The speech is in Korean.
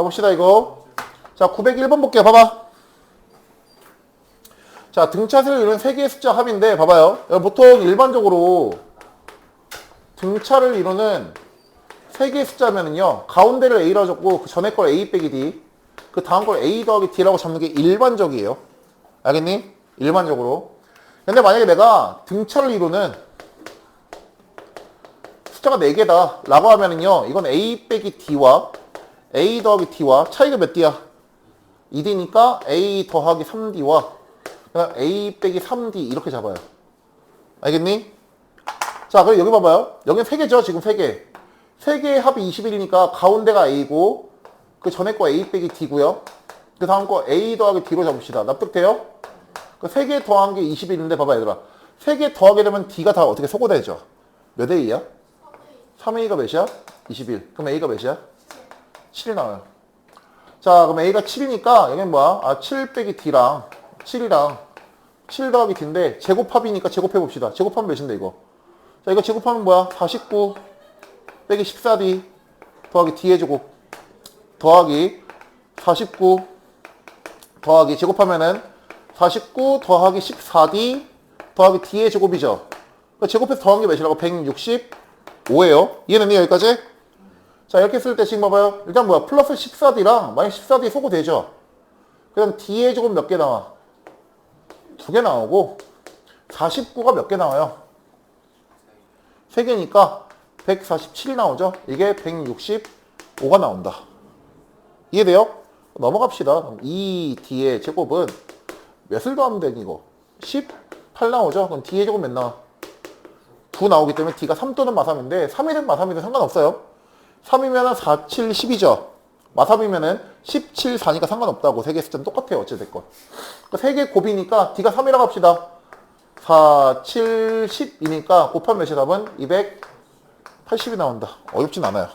자, 봅시다, 이거. 자, 901번 볼게요. 봐봐. 자, 등차를 이루는 세 개의 숫자 합인데, 봐봐요. 여러분, 보통 일반적으로 등차를 이루는 세 개의 숫자면은요, 가운데를 A라고 적고, 그 전에 걸 A 빼기 D, 그 다음 걸 A 더하기 D라고 잡는 게 일반적이에요. 알겠니? 일반적으로. 근데 만약에 내가 등차를 이루는 숫자가 4개다 라고 하면은요 이건 A 빼기 D와 A 더하기 D와 차이가 몇 D야? 2D니까 A 더하기 3D와 그냥 A 빼기 3D 이렇게 잡아요 알겠니? 자 그럼 여기 봐봐요 여기는 3개죠 지금 3개 3개의 합이 21이니까 가운데가 A고 그 전에 거 A 빼기 D고요 그 다음 거 A 더하기 D로 잡읍시다 납득돼요? 그 3개 더한 게 21인데 봐봐 얘들아 3개 더하게 되면 D가 다 어떻게 소거되죠? 몇 A야? 3A가 몇이야? 21. 그럼 A가 몇이야? 7이 나와요. 자, 그럼 A가 7이니까 여기는 뭐야? 아, 7 빼기 D랑 7이랑 7 더하기 D인데 제곱합이니까 제곱해 봅시다. 제곱하면 몇인데 이거? 자, 이거 제곱하면 뭐야? 49 빼기 14D 더하기 D의 제곱 더하기 49 더하기 제곱하면은 49 더하기 14D 더하기 D의 제곱이죠. 그 제곱해서 더한 게 몇이라고? 165예요. 이해됐니 여기까지? 자 이렇게 쓸 때 지금 봐봐요. 일단 뭐야? 플러스 14D랑 만약 14D 소거되죠? 그럼 D의 제곱 몇개 나와? 두 개 나오고 49가 몇 개 나와요? 세 개니까 147이 나오죠? 이게 165가 나온다. 이해돼요? 넘어갑시다. 그럼 이 D의 제곱은 몇을 더하면 되니 이거? 18 나오죠? 그럼 D의 제곱 몇 나와? 9 나오기 때문에 D가 3 또는 마삼인데 3이 든 마삼이든 상관없어요. 3이면 4, 7, 10이죠. 마삼이면은 17, 4니까 상관없다고. 세 개 숫자는 똑같아요. 어찌됐건. 세개 곱이니까 D가 3이라고 합시다. 4, 7, 10이니까 곱하면 몇이 답은? 280이 나온다. 어렵진 않아요.